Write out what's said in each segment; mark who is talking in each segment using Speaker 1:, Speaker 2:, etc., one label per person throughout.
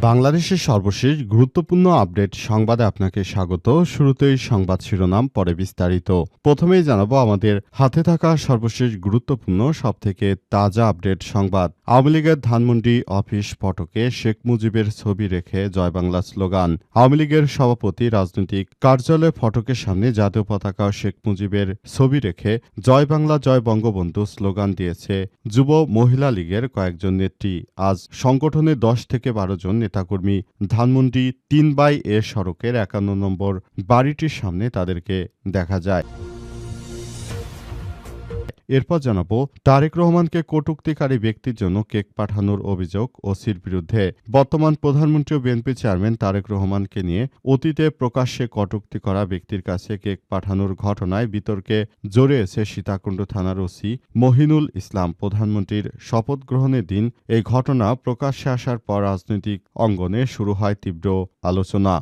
Speaker 1: বাংলাদেশের সর্বশেষ গুরুত্বপূর্ণ আপডেট সংবাদে আপনাকে স্বাগত। শুরুতেই সংবাদ শিরোনাম, পরে বিস্তারিত। প্রথমেই জানাব আমাদের হাতে থাকা সর্বশেষ গুরুত্বপূর্ণ, সবথেকে তাজা আপডেট সংবাদ। আওয়ামী লীগের ধানমন্ডি অফিস ফটকে শেখ মুজিবের ছবি রেখে জয় বাংলা স্লোগান। আওয়ামী লীগের সভাপতি, রাজনৈতিক কার্যালয় ফটকের সামনে জাতীয় পতাকা শেখ মুজিবের ছবি রেখে জয় বাংলা, জয় বঙ্গবন্ধু স্লোগান দিয়েছে যুব মহিলা লীগের কয়েকজন নেত্রী। আজ সংগঠনের দশ থেকে বারো জন নেতাকর্মী ধানমন্ডি তিন বাই এ সড়কের একান্ন নম্বর বাড়িটির সামনে তাদেরকে দেখা যায়। এরপর জানাব, তারেক রহমানকে কটুক্তিকারী ব্যক্তির জন্য কেক পাঠানোর অভিযোগ ওসির বিরুদ্ধে। বর্তমান প্রধানমন্ত্রী ও বিএনপি চেয়ারম্যান তারেক রহমানকে নিয়ে অতীতে প্রকাশ্যে কটুক্তি করা ব্যক্তির কাছে কেক পাঠানোর ঘটনায় বিতর্কে জড়িয়েছে সীতাকুণ্ড থানার ওসি মহিনুল ইসলাম। প্রধানমন্ত্রীর শপথ গ্রহণের দিন এই ঘটনা প্রকাশ্যে আসার পর রাজনৈতিক অঙ্গনে শুরু হয় তীব্র আলোচনা।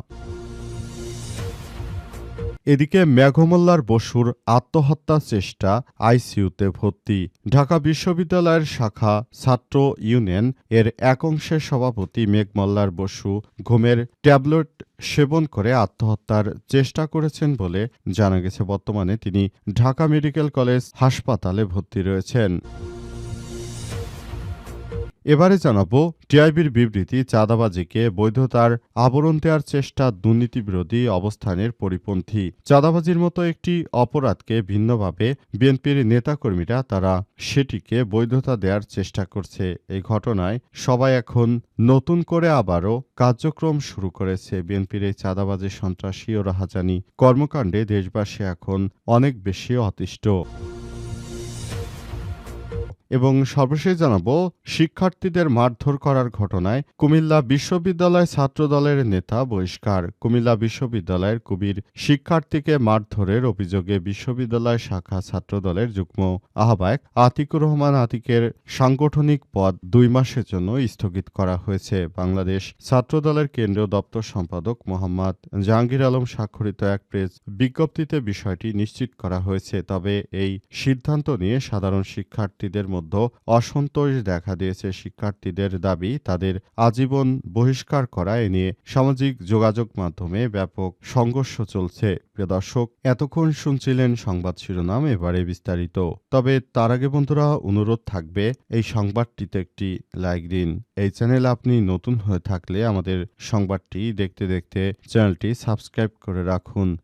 Speaker 1: এদিকে মেঘমল্লার বসুর আত্মহত্যা চেষ্টা আইসিইউতে ভর্তি। ঢাকা বিশ্ববিদ্যালয়ের শাখা ছাত্র ইউনিয়ন এর এক অংশের সভাপতি মেঘমল্লার বসু ঘুমের ট্যাবলেট সেবন করে আত্মহত্যার চেষ্টা করেছেন বলে জানা গেছে। বর্তমানে তিনি ঢাকা মেডিকেল কলেজ হাসপাতালে ভর্তি রয়েছেন। এবারে জানাব, টিআইবির বিবৃতি, চাঁদাবাজিকে বৈধতার আবরণ দেওয়ার চেষ্টা দুর্নীতিবিরোধী অবস্থানের পরিপন্থী। চাঁদাবাজির মতো একটি অপরাধকে ভিন্নভাবে বিএনপির নেতাকর্মীরা তারা সেটিকে বৈধতা দেওয়ার চেষ্টা করছে। এই ঘটনায় সবাই এখন নতুন করে আবারও কার্যক্রম শুরু করেছে বিএনপির এই চাঁদাবাজি সন্ত্রাসী ও রাহাজানি কর্মকাণ্ডে দেশবাসী এখন অনেক বেশি অতিষ্ঠ। এবং সর্বশেষ জানাব, শিক্ষার্থীদের মারধর করার ঘটনায় কুমিল্লা বিশ্ববিদ্যালয় ছাত্রদলের নেতা বহিষ্কার। কুমিল্লা বিশ্ববিদ্যালয়ের কুবির শিক্ষার্থীকে মারধরের অভিযোগে বিশ্ববিদ্যালয় শাখা ছাত্রদলের যুগ্ম আহ্বায়ক আতিকুর রহমান আতিকের সাংগঠনিক পদ দুই মাসের জন্য স্থগিত করা হয়েছে। বাংলাদেশ ছাত্রদলের কেন্দ্রীয় দপ্তর সম্পাদক মোহাম্মদ জাহাঙ্গীর আলম স্বাক্ষরিত এক প্রেস বিজ্ঞপ্তিতে বিষয়টি নিশ্চিত করা হয়েছে। তবে এই সিদ্ধান্ত নিয়ে সাধারণ শিক্ষার্থীদের মধ্যে অসন্তোষ দেখা দিয়েছে শিক্ষার্থীদের দাবি, তাদের আজীবন বহিষ্কার করা এ নিয়ে সামাজিক যোগাযোগ মাধ্যমে ব্যাপক সংঘর্ষ চলছে। প্রিয় দর্শক, এতক্ষণ শুনছিলেন সংবাদ শিরোনাম, এবারে বিস্তারিত। তবে তার আগে বন্ধুরা, অনুরোধ থাকবে, এই সংবাদটিতে একটি লাইক দিন। এই চ্যানেল আপনি নতুন হয়ে থাকলে আমাদের সংবাদটি দেখতে দেখতে চ্যানেলটি সাবস্ক্রাইব করে রাখুন।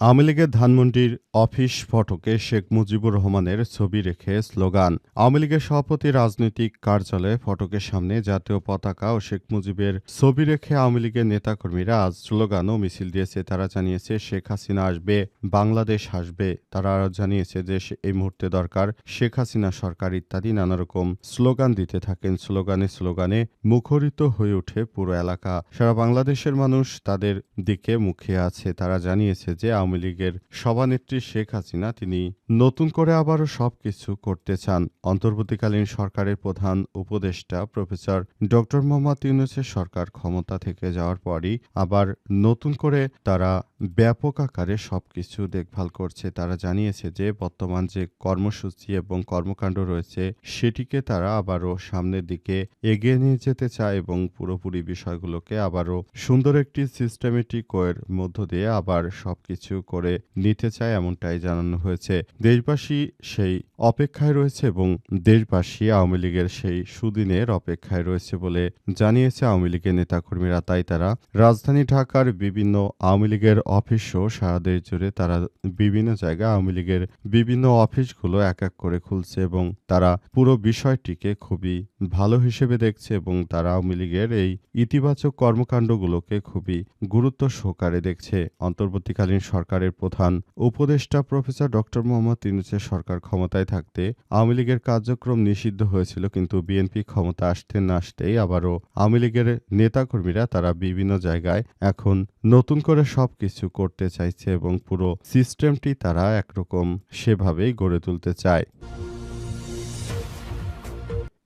Speaker 1: আওয়ামী লীগের ধানমন্ডির অফিস ফটকে শেখ মুজিবুর রহমানের ছবি রেখে স্লোগান, আওয়ামী লীগের সভাপতি রাজনৈতিক কার্যালয়ে ফটকের সামনে জাতীয় পতাকা ও শেখ মুজিবের ছবি রেখে আওয়ামী লীগের নেতাকর্মীরা আজ স্লোগান ও মিছিল দিয়েছে। তারা জানিয়েছে, শেখ হাসিনা আসবে, বাংলাদেশ আসবে। তারা আরও জানিয়েছে যে এই মুহূর্তে দরকার, শেখ হাসিনা সরকার ইত্যাদি নানারকম স্লোগান দিতে থাকেন। স্লোগানে স্লোগানে মুখরিত হয়ে ওঠে পুরো এলাকা। সারা বাংলাদেশের মানুষ তাদের দিকে মুখে আছে। তারা জানিয়েছে যে আওয়ামী লীগের সভানেত্রী শেখ হাসিনা, তিনি নতুন করে আবারও সব কিছু করতে চান। অন্তর্বর্তীকালীন সরকারের প্রধান উপদেষ্টা প্রফেসর ড মোহাম্মদ ইউনুসের সরকার ক্ষমতা থেকে যাওয়ার পরই আবার নতুন করে তারা ব্যাপক আকারে সবকিছু দেখভাল করছে। তারা জানিয়েছে যে, বর্তমান যে কর্মসূচি এবং কর্মকাণ্ড রয়েছে, সেটিকে তারা আবারও সামনের দিকে এগিয়ে নিয়ে যেতে চায় এবং পুরোপুরি বিষয়গুলোকে আবারও সুন্দর একটি সিস্টেমেটিক ওয়ের মধ্য দিয়ে আবার সবকিছু করে নিতে চায় এমনটাই জানানো হয়েছে। দেশবাসী সেই অপেক্ষায় রয়েছে এবং দেশবাসী আওয়ামী লীগের সেই সুদিনের অপেক্ষায় রয়েছে বলে জানিয়েছে আওয়ামী লীগের নেতাকর্মীরা। তাই তারা রাজধানী ঢাকার বিভিন্ন আওয়ামী লীগের অফিস সহ সারা দেশ জুড়ে তারা বিভিন্ন জায়গায় আওয়ামী লীগের বিভিন্ন অফিসগুলো এক এক করে খুলছে এবং তারা পুরো বিষয়টিকে খুবই ভালো হিসেবে দেখছে এবং তারা আওয়ামী লীগের এই ইতিবাচক কর্মকাণ্ডগুলোকে খুবই গুরুত্ব সহকারে দেখছে। অন্তর্বর্তীকালীন সরকারের প্রধান উপদেষ্টা প্রফেসর ডক্টর মোহাম্মদ ইউনূসের সরকার ক্ষমতায় থাকতে আওয়ামী লীগের কার্যক্রম নিষিদ্ধ হয়েছিল কিন্তু বিএনপি ক্ষমতা আসতে না আসতেই আবারও আওয়ামী লীগের নেতাকর্মীরা তারা বিভিন্ন জায়গায় এখন নতুন করে সবকিছু করতে চাইছে এবং পুরো সিস্টেমটি তারা একরকম সেভাবেই গড়ে তুলতে চায়।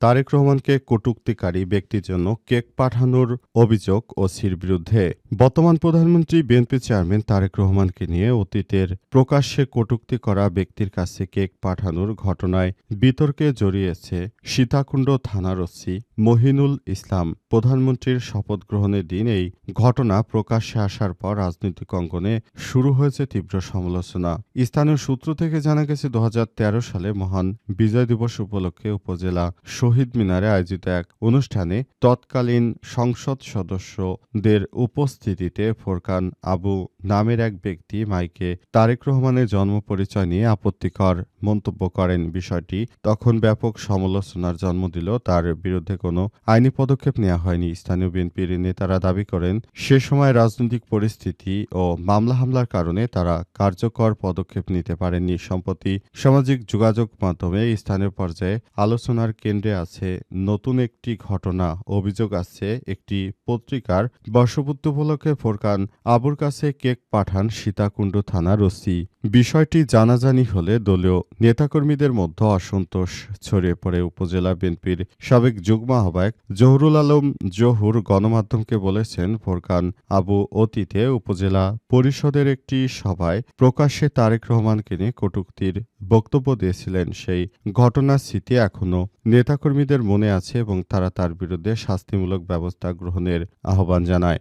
Speaker 1: তারেক রহমানকে কটূক্তিকারী ব্যক্তির জন্য কেক পাঠানোর অভিযোগ ওসির বিরুদ্ধে। বর্তমান প্রধানমন্ত্রী, বিএনপি চেয়ারম্যান তারেক রহমানকে নিয়ে অতীতের প্রকাশ্যে কটূক্তি করা ব্যক্তির কাছে কেক পাঠানোর ঘটনায় বিতর্কে জড়িয়েছে সীতাকুণ্ড থানার ওসি মহিনুল ইসলাম। প্রধানমন্ত্রীর শপথ গ্রহণের দিন এই ঘটনা প্রকাশ্যে আসার পর রাজনৈতিক অঙ্গনে শুরু হয়েছে তীব্র সমালোচনা। স্থানীয় সূত্র থেকে জানা গেছে, দু হাজার তেরো সালে মহান বিজয় দিবস উপলক্ষে উপজেলা মিনারে আয়োজিত এক অনুষ্ঠানে তৎকালীন সংসদ সদস্যদের উপস্থিতিতে ফোরকান আবু নামের এক ব্যক্তি মাইকে তারেক রহমানের জন্ম পরিচয় নিয়ে আপত্তিকর মন্তব্য করেন বিষয়টি, তখন ব্যাপক সমালোচনার জন্ম দিল। তার বিরুদ্ধে কোনো আইনি পদক্ষেপ নেওয়া হয়নি। স্থানীয় বিএনপির নেতারা দাবি করেন, সে সময় রাজনৈতিক পরিস্থিতি ও মামলা হামলার কারণে তারা কার্যকর পদক্ষেপ নিতে পারেননি। সম্প্রতি সামাজিক যোগাযোগ মাধ্যমে স্থানীয় পর্যায়ে আলোচনার কেন্দ্রে আছে নতুন একটি ঘটনা। অভিযোগ আছে, একটি পত্রিকার বর্ষপূর্তি উপলক্ষে ফোরকান আবুর কাছে কেক পাঠান সীতাকুণ্ড থানার ওসি। বিষয়টি জানাজানি হলে দলীয় নেতাকর্মীদের মধ্যে অসন্তোষ ছড়িয়ে পড়ে উপজেলা বিএনপির সাবেক যুগ্ম আহ্বায়ক জহুরুল আলম জহুর গণমাধ্যমকে বলেছেন, ফোরকান আবু অতীতে উপজেলা পরিষদের একটি সভায় প্রকাশ্যে তারেক রহমানকে নিয়ে কটূক্তির বক্তব্য দিয়েছিলেন। সেই ঘটনার স্মৃতি এখনও নেতাকর্মীদের মনে আছে এবং তারা তার বিরুদ্ধে শাস্তিমূলক ব্যবস্থা গ্রহণের আহ্বান জানায়।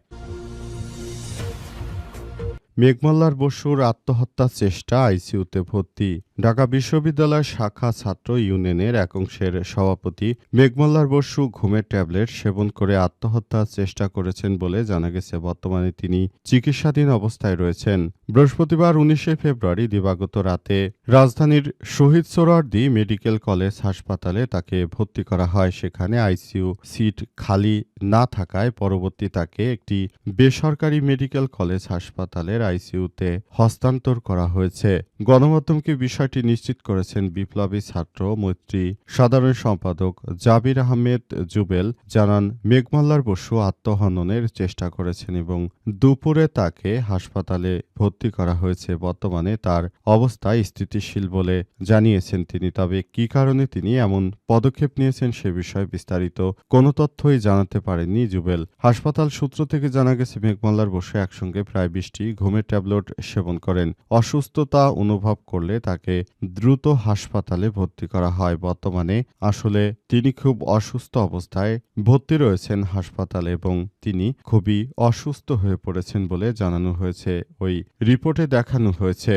Speaker 1: মেঘমাল্লার বসুর আত্মহত্যা চেষ্টা আইসিউতে ভর্তি। ঢাকা বিশ্ববিদ্যালয় শাখা ছাত্র ইউনিয়নের এক অংশের সভাপতি মেঘমাল্লার বসু ঘুমের ট্যাবলেট সেবন করে আত্মহত্যার চেষ্টা করেছেন বলে জানা গেছে। বর্তমানে তিনি চিকিৎসাধীন অবস্থায় রয়েছেন। বৃহস্পতিবার উনিশে ফেব্রুয়ারি দিবাগত রাতে রাজধানীর শহীদ সোহরাওয়ার্দী মেডিকেল কলেজ হাসপাতালে তাকে ভর্তি করা হয়। সেখানে আইসিইউ সিট খালি না থাকায় পরবর্তী তাকে একটি বেসরকারি মেডিকেল কলেজ হাসপাতালের আইসিইউতে হস্তান্তর করা হয়েছে। গণমাধ্যমকে বিষয়টি নিশ্চিত করেছেন বিপ্লবী ছাত্র মৈত্রী সাধারণ সম্পাদক জাবির আহমেদ জুবেল। জানান, মেঘমাল্লার বসু আত্মহননের চেষ্টা করেছেন এবং দুপুরে তাকে হাসপাতালে ভর্তি করা হয়েছে। বর্তমানে তার অবস্থা স্থিতিশীল বলে জানিয়েছেন তিনি। তবে কী কারণে তিনি এমন পদক্ষেপ নিয়েছেন সে বিষয়ে বিস্তারিত কোনো তথ্যই জানাতে পারেননি জুবেল। হাসপাতাল সূত্র থেকে জানা গেছে, মেঘমাল্লার বসু একসঙ্গে প্রায় বিশটি ঘুমের ট্যাবলেট সেবন করেন। অসুস্থতা অনুভব করলে তাকে দ্রুত হাসপাতালে ভর্তি করা হয়। বর্তমানে আসলে তিনি খুব অসুস্থ অবস্থায় ভর্তি রয়েছেন হাসপাতালে এবং তিনি খুবই অসুস্থ হয়ে পড়েছেন বলে জানানো হয়েছে। ওই রিপোর্টে দেখানো হয়েছে।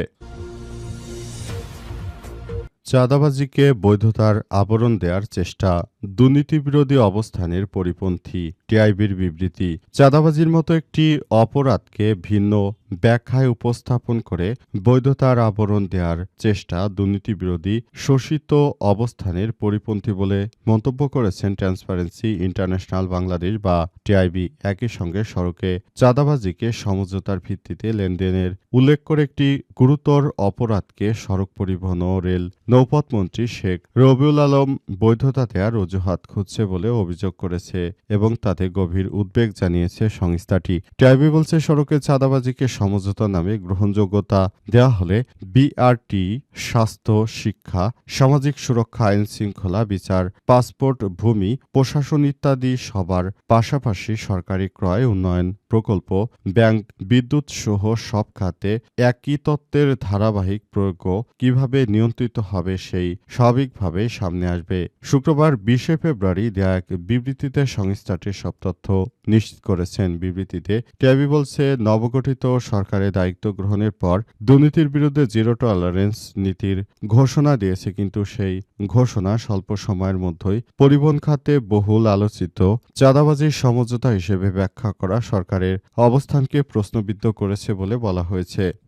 Speaker 1: চাঁদাবাজিকে বৈধতার আবরণ দেওয়ার চেষ্টা, দুর্নীতিবিরোধী অবস্থানের পরিপন্থী টিআইবির বিবৃতি। চাঁদাবাজির মতো একটি অপরাধকে ভিন্ন ব্যাখ্যায় উপস্থাপন করে বৈধতার আবরণ দেওয়ার চেষ্টা দুর্নীতিবিরোধী শোষিত অবস্থানের পরিপন্থী বলে মন্তব্য করেছেন ট্রান্সপারেন্সি ইন্টারন্যাশনাল বাংলাদেশ বা টিআইবি একই সঙ্গে সড়কে। চাঁদাবাজিকে সমঝোতার ভিত্তিতে লেনদেনের উল্লেখ করে একটি গুরুতর অপরাধকে সড়ক পরিবহন ও রেল নৌপথ মন্ত্রী শেখ রবিউল আলম বৈধতা দেওয়ার অজুহাত খুঁজছে বলে অভিযোগ করেছে এবং তাতে গভীর উদ্বেগ জানিয়েছে সংস্থাটি। টিআইবি বলছে সড়কে চাঁদাবাজিকে সমঝোতা নামে গ্রহণযোগ্যতা দেওয়া হলে বিআরটি স্বাস্থ্য, শিক্ষা, সামাজিক সুরক্ষা আইন শৃঙ্খলা বিচার, পাসপোর্ট, ভূমি, প্রশাসন ইত্যাদি সবার পাশাপাশি সরকারি ক্রয় উন্নয়ন। প্রকল্প, ব্যাংক, বিদ্যুৎ সহ সব খাতে একই তত্ত্বের ধারাবাহিক প্রয়োগ কীভাবে নিয়ন্ত্রিত হবে সেই স্বাভাবিকভাবে সামনে আসবে। শুক্রবার বিশে ফেব্রুয়ারি দেয়া এক বিবৃতিতে সংস্থাটির সব তথ্য নিশ্চিত করেছেন। বিবৃতিতে টিআইবি বলছে, নবগঠিত সরকারের দায়িত্ব গ্রহণের পর দুর্নীতির বিরুদ্ধে জিরো টলারেন্স নীতির ঘোষণা দিয়েছে, কিন্তু সেই ঘোষণা স্বল্প সময়ের মধ্যেই পরিবহন খাতে বহুল আলোচিত চাঁদাবাজির সমঝোতা হিসেবে ব্যাখ্যা করা সরকারের অবস্থানকে প্রশ্নবিদ্ধ করেছে বলে বলা হয়েছে।